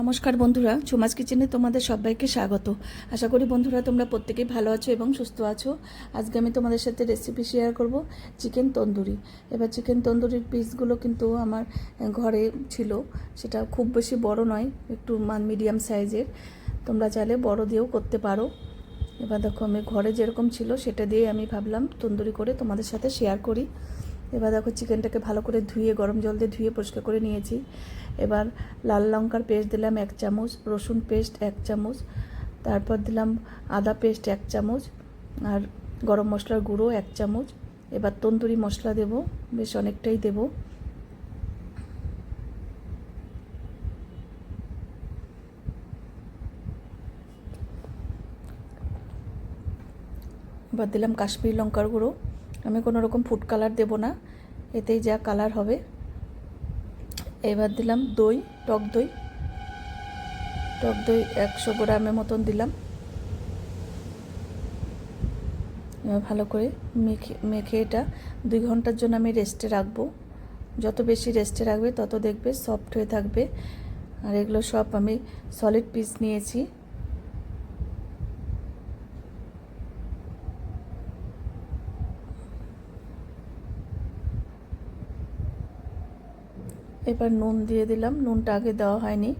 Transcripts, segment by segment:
নমস্কার বন্ধুরা চুমাস কিচেনে তোমাদের সবাইকে স্বাগত। আশা করি বন্ধুরা তোমরা প্রত্যেকেই ভালো আছো এবং সুস্থ আছো। আজকে আমি তোমাদের সাথে রেসিপি শেয়ার করব চিকেন তন্দুরি। এবার চিকেন তন্দুরির পিসগুলো কিন্তু আমার ঘরে ছিল। সেটা খুব বেশি বড় নয়, একটু মান মিডিয়াম সাইজের তোমরা চাইলে বড় দিয়েও করতে পারো। এবার দেখো আমি ঘরে যেরকম ছিল সেটা দিয়ে আমি ভাবলাম তন্দুরি করে তোমাদের সাথে শেয়ার করি। এবার দেখো চিকেনটাকে ভালো করে ধুয়ে, গরম জল দিয়ে ধুয়ে পরিষ্কার করে নিয়েছি। এবার লাল লঙ্কার পেস্ট দিলাম এক চামচ, রসুন পেস্ট এক চামচ, তারপর দিলাম আদা পেস্ট এক চামচ, আর গরম মশলার গুঁড়ো এক চামচ। এবার তন্দুরি মশলা দেব, বেশ অনেকটাই দেব। এবার দিলাম কাশ্মীরি লঙ্কার গুঁড়ো। আমি কোনো রকম ফুড কালার দেব না। এতেই যা কালার হবে। এবার দিলাম দই, টক দই। টক দই একশো গ্রামের মতন দিলাম। ভালো করে মেখে মেখে এটা দুই ঘণ্টার জন্য আমি রেস্টে রাখব। যত বেশি রেস্টে রাখবে তত দেখবে সফট হয়ে থাকবে। আর এগুলো সব আমি সলিড পিস নিয়েছি। এবার নুন দিয়ে দিলাম। নুনটা আগে দেওয়া হয়নি।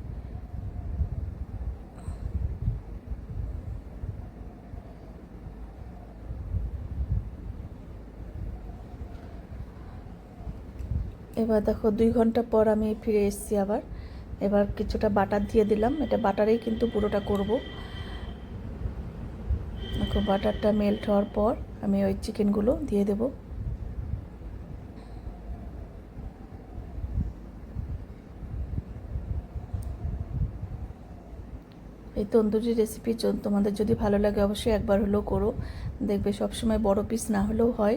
এবার দেখো, দুই ঘণ্টা পর আমি ফিরে এসেছি আবার। এবার কিছুটা বাটার দিয়ে দিলাম। এটা বাটারেই কিন্তু পুরোটা করব। দেখো, বাটারটা মেল্ট হওয়ার পর আমি ওই চিকেনগুলো দিয়ে দেবো। এই তন্দুরি রেসিপি তোমাদের যদি ভালো লাগে অবশ্যই একবার হলেও করো। দেখবে সবসময় বড় পিস না হলেও হয়।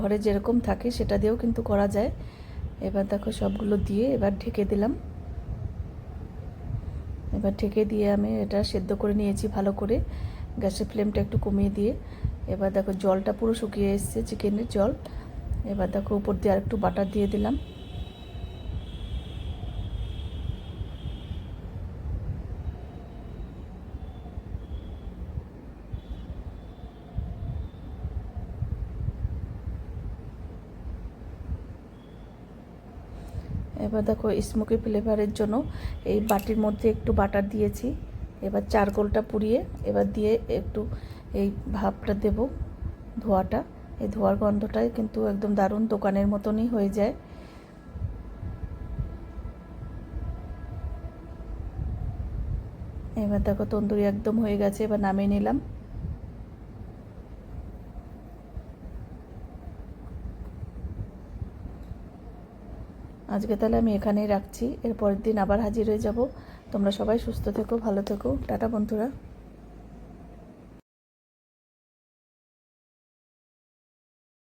ঘরে যেরকম থাকে সেটা দিয়েও কিন্তু করা যায়। এবার দেখো সবগুলো দিয়ে এবার ঢেকে দিলাম। এবার ঢেকে দিয়ে আমি এটা সেদ্ধ করে নিয়েছি ভালো করে। গ্যাসের ফ্লেমটা একটু কমিয়ে দিয়ে। এবার দেখো জলটা পুরো শুকিয়ে এসছে চিকেনের জল। এবার দেখো উপর দিয়ে আর একটু বাটার দিয়ে দিলাম। এবার দেখো স্মোকি ফ্লেভারের জন্য এই বাটির মধ্যে একটু বাটার দিয়েছি। এবার চারকোলটা পুড়িয়ে এবার দিয়ে একটু এই ভাপটা দেব ধোয়াটা। এই ধোয়ার গন্ধটাই কিন্তু একদম দারুণ দোকানের মতনই হয়ে যায়। এবার দেখো তন্দুরি একদম হয়ে গেছে, এবার নামিয়ে নিলাম। আজকে তাহলে আমি এখানেই রাখছি। এর পরের দিন আবার হাজির হয়ে যাব। তোমরা সবাই সুস্থ থেকো, ভালো থেকো। টাটা বন্ধুরা।